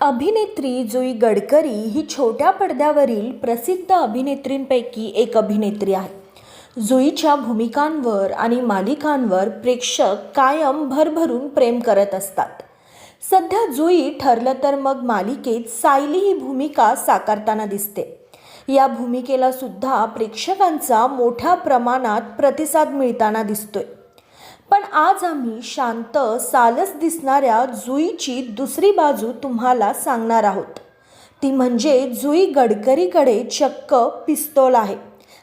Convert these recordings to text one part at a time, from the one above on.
अभिनेत्री जुई गडकरी ही छोट्या पडद्यावरील प्रसिद्ध अभिनेत्रींपैकी एक अभिनेत्री आहे. जुईच्या भूमिकांवर आणि मालिकांवर प्रेक्षक कायम भरभरून प्रेम करत असतात. सध्या जुई ठरलं तर मग मालिकेत सायली ही भूमिका साकारताना दिसते. या भूमिकेला सुद्धा प्रेक्षकांचा मोठ्या प्रमाणात प्रतिसाद मिळताना दिसतोय. पण आज आम्ही शांत सालस दिसणाऱ्या जुईची दुसरी बाजू तुम्हाला सांगणार आहोत. ती म्हणजे जुई गडकरीकडे चक्क पिस्तोल आहे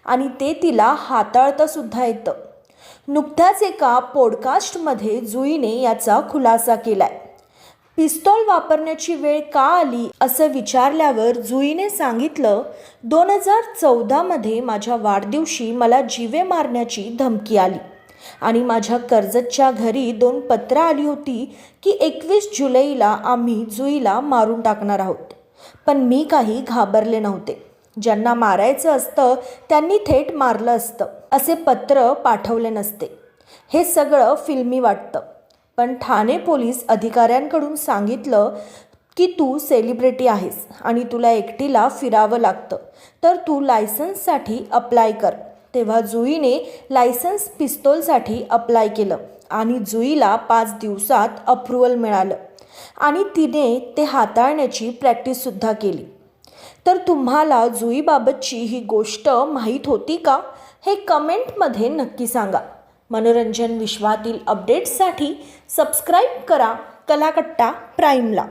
आणि ते तिला हाताळतासुद्धा येतं. नुकत्याच एका पॉडकास्टमध्ये जुईने याचा खुलासा केलाय. पिस्तोल वापरण्याची वेळ का आली असं विचारल्यावर जुईने सांगितलं दोन हजार चौदामध्ये माझ्या वाढदिवशी मला जीवे मारण्याची धमकी आली. आणि माझ्या कर्जतच्या घरी दोन पत्रं आली होती की एकवीस जुलैला आम्ही जुईला मारून टाकणार आहोत. पण मी काही घाबरले नव्हते. ज्यांना मारायचं असतं त्यांनी थेट मारलं असतं. असे पत्र पाठवले नसते. हे सगळं फिल्मी वाटतं. पण ठाणे पोलीस अधिकाऱ्यांकडून सांगितलं की तू सेलिब्रिटी आहेस आणि तुला एकटीला फिरावं लागतं. तर तू लायसन्ससाठी अप्लाय कर. तेव्हा जुईने लायसन्स पिस्तोलसाठी अप्लाय केलं आणि जुईला पाच दिवसात अप्रुव्हल मिळालं. आणि तिने ते हाताळण्याची प्रॅक्टिससुद्धा केली. तर तुम्हाला जुईबाबतची ही गोष्ट माहीत होती का? हे कमेंटमध्ये नक्की सांगा. मनोरंजन विश्वातील अपडेट्ससाठी सबस्क्राईब करा कलाकट्टा प्राईमला